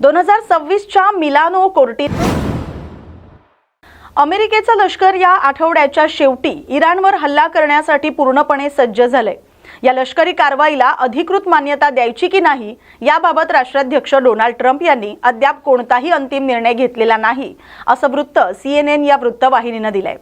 दोन हजार सव्वीसच्या मिलानो कोर्टीत अमेरिकेचं लष्कर या आठवड्याच्या शेवटी इराणवर हल्ला करण्यासाठी पूर्णपणे सज्ज झालंय. या लष्करी कारवाईला अधिकृत मान्यता द्यायची की नाही याबाबत राष्ट्राध्यक्ष डोनाल्ड ट्रम्प यांनी अद्याप कोणताही अंतिम निर्णय घेतलेला नाही असं वृत्त सीएनएन या वृत्तवाहिनीनं दिलंय.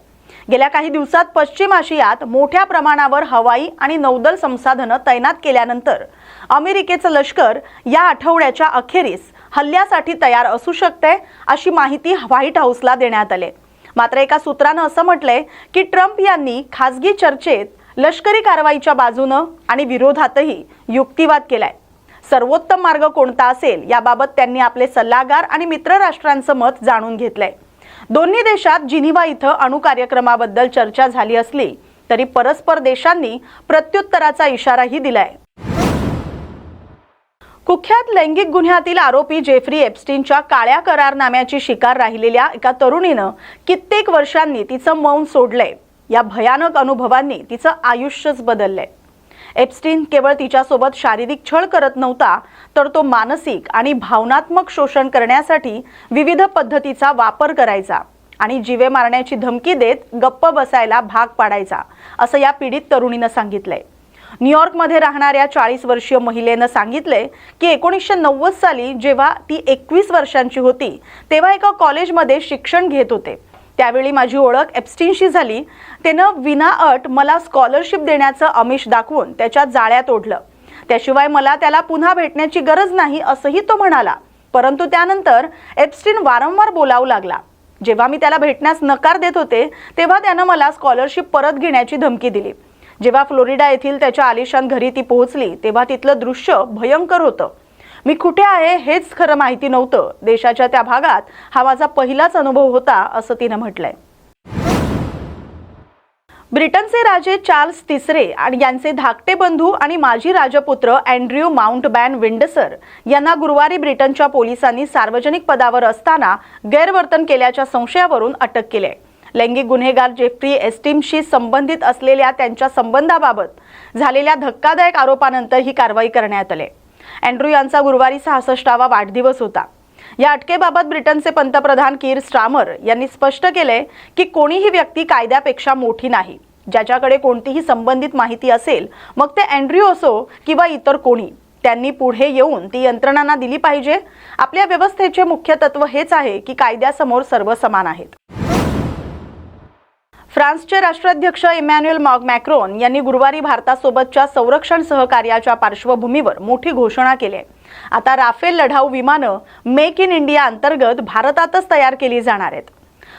गेल्या काही दिवसात पश्चिम आशियात मोठ्या प्रमाणावर हवाई आणि नौदल संसाधनं तैनात केल्यानंतर अमेरिकेचं लष्कर या आठवड्याच्या अखेरीस हल्ल्यासाठी तयार असू शकते अशी माहिती व्हाईट हाऊसला देण्यात आली. मात्र एका सूत्रानं असं म्हटलंय की ट्रम्प यांनी खासगी चर्चेत लष्करी कारवाईच्या बाजूनं आणि विरोधातही युक्तिवाद केलाय. सर्वोत्तम मार्ग कोणता असेल याबाबत त्यांनी आपले सल्लागार आणि मित्र राष्ट्रांचं मत जाणून घेतलंय. दोन्ही देशात जिनिवा इथं अणु कार्यक्रमाबद्दल चर्चा झाली असली तरी परस्पर देशांनी प्रत्युत्तराचा इशाराही दिलाय. कुख्यात लैंगिक गुन्ह्यातील आरोपी जेफ्री एप्स्टीनच्या काळ्या करारनाम्याची शिकार राहिलेल्या एका तरुणीनं कित्येक वर्षांनी तिचं मौन सोडलंय. या भयानक अनुभवांनी तिचं आयुष्यच बदललंय. एप्स्टीन केवळ तिच्यासोबत शारीरिक छळ करत नव्हता तर तो मानसिक आणि भावनात्मक शोषण करण्यासाठी विविध पद्धतीचा वापर करायचा आणि जीवे मारण्याची धमकी देत गप्प बसायला भाग पाडायचा असं या पीडित तरुणीनं सांगितलंय. न्यूयॉर्कमध्ये राहणाऱ्या चाळीस वर्षीय महिलेनं सांगितले की एकोणीसशे नव्वद साली जेव्हा ती एकवीस वर्षांची होती तेव्हा एका कॉलेजमध्ये शिक्षण घेत होते. त्यावेळी माझी ओळख एप्स्टीनशी झाली. त्यानं विना अट मला स्कॉलरशिप देण्याचं आमिष दाखवून त्याच्या जाळ्यात ओढलं. त्याशिवाय मला त्याला पुन्हा भेटण्याची गरज नाही असंही तो म्हणाला. परंतु त्यानंतर एप्स्टीन वारंवार बोलावू लागला. जेव्हा मी त्याला भेटण्यास नकार देत होते तेव्हा त्यानं मला स्कॉलरशिप परत घेण्याची धमकी दिली. जेव्हा फ्लोरिडा येथील त्याच्या आलिशान घरी ती पोहोचली तेव्हा तिथलं दृश्य भयंकर होतं. मी कुठे आहे हेच खरं माहिती नव्हतं. देशाच्या त्या भागात हा माझा पहिलाच अनुभव होता असं तिनं म्हटलंय. ब्रिटनचे राजे चार्ल्स तिसरे आणि यांचे धाकटे बंधू आणि माजी राजपुत्र अँड्र्यू माउंटबॅन विंडसर यांना गुरुवारी ब्रिटनच्या पोलिसांनी सार्वजनिक पदावर असताना गैरवर्तन केल्याच्या संशयावरून अटक केली आहे. लैंगिक गुन्हेगार जेफ्री एस्टीमशी संबंधित असलेल्या त्यांच्या संबंधाबाबत झालेल्या धक्कादायक आरोपानंतर ही कारवाई करण्यात आली. अँड्रू यांचा गुरुवारी सहासष्टावा वाढदिवस होता. या अटकेबाबत ब्रिटनचे पंतप्रधान कीर स्ट्रामर यांनी स्पष्ट केले की कोणीही व्यक्ती कायद्यापेक्षा मोठी नाही. ज्याच्याकडे कोणतीही संबंधित माहिती असेल मग ते अँड्र्यू असो किंवा इतर कोणी त्यांनी पुढे येऊन ती यंत्रणांना दिली पाहिजे. आपल्या व्यवस्थेचे मुख्य तत्व हेच आहे की कायद्यासमोर सर्व समान आहेत. फ्रान्सचे राष्ट्राध्यक्ष इमॅन्युएल मॉग मॅक्रोन यांनी गुरुवारी भारतासोबतच्या संरक्षण सहकार्याच्या पार्श्वभूमीवर मोठी घोषणा केली आहे. आता राफेल लढाऊ विमानं मेक इन इंडिया अंतर्गत भारतातच तयार केली जाणार आहेत.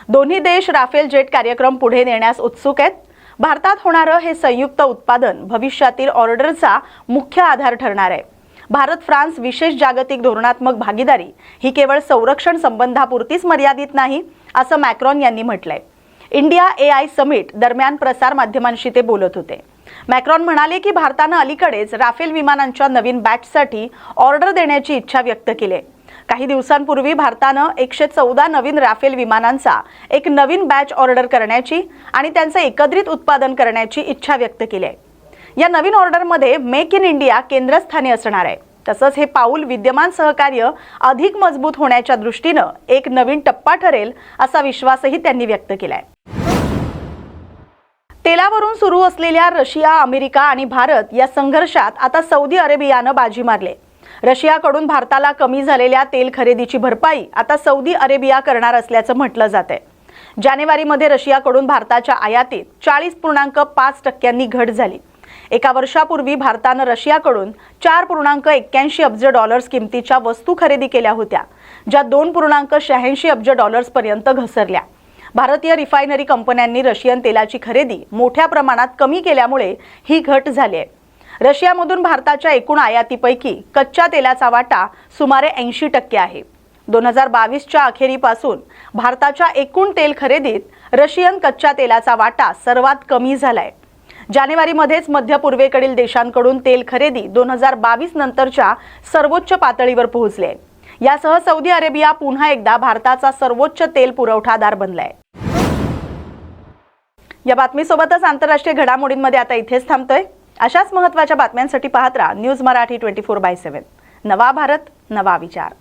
दोन्ही देश राफेल जेट कार्यक्रम पुढे नेण्यास उत्सुक आहेत. भारतात होणारं हे संयुक्त उत्पादन भविष्यातील ऑर्डरचा मुख्य आधार ठरणार आहे. भारत फ्रान्स विशेष जागतिक धोरणात्मक भागीदारी ही केवळ संरक्षण संबंधापुरतीच मर्यादित नाही असं मॅक्रॉन यांनी म्हटलंय. इंडिया ए आय समिट दरम्यान प्रसार माध्यमांशी ते बोलत होते. मॅक्रॉन म्हणाले की भारतानं अलीकडेच राफेल विमानांच्या नवीन बॅचसाठी ऑर्डर देण्याची इच्छा व्यक्त केली. आहे. काही दिवसांपूर्वी भारतानं एकशे चौदा नवीन राफेल विमानांचा एक नवीन बॅच ऑर्डर करण्याची आणि त्यांचं एकत्रित उत्पादन करण्याची इच्छा व्यक्त केली आहे. या नवीन ऑर्डरमध्ये मेक इन इंडिया केंद्रस्थानी असणार आहे. तसंच हे पाऊल विद्यमान सहकार्य अधिक मजबूत होण्याच्या दृष्टीनं एक नवीन टप्पा ठरेल असा विश्वासही त्यांनी व्यक्त केला आहे तेलावरून सुरू असलेल्या रशिया अमेरिका आणि भारत या संघर्षात आता सौदी अरेबियानं बाजी मारले. रशियाकडून भारताला कमी झालेल्या तेल खरेदीची भरपाई आता सौदी अरेबिया करणार असल्याचं म्हटलं जात आहे जानेवारीमध्ये रशियाकडून भारताच्या आयातीत चाळीस पूर्णांक पाच टक्क्यांनी घट झाली. एका वर्षापूर्वी भारतानं रशियाकडून चार पूर्णांक एक्क्याऐंशी अब्ज डॉलर्स किमतीच्या वस्तू खरेदी केल्या होत्या ज्या दोन पूर्णांक शहाऐंशी अब्ज डॉलर्सपर्यंत घसरल्या. भारतीय रिफायनरी कंपन्यांनी रशियन तेलाची खरेदी मोठ्या प्रमाणात कमी केल्यामुळे ही घट झाली आहे. रशियामधून भारताच्या एकूण आयातीपैकी कच्च्या तेलाचा वाटा सुमारे ऐंशी टक्के आहे. दोन हजार बावीसच्या अखेरीपासून भारताच्या एकूण तेल खरेदीत रशियन कच्च्या तेलाचा वाटा सर्वात कमी झालाय. जानेवारीमध्येच मध्य पूर्वेकडील देशांकडून तेल खरेदी दोन हजार बावीस नंतरच्या सर्वोच्च पातळीवर पोहोचले यासह सौदी अरेबिया पुन्हा एकदा भारताचा सर्वोच्च तेल पुरवठादार बनलाय. या बातमीसोबतच आंतरराष्ट्रीय घडामोडींमध्ये आता इथेच थांबतोय. अशाच महत्त्वाच्या बातम्यांसाठी पाहत राहा news Marathi twenty four by seven. नवा भारत नवा विचार.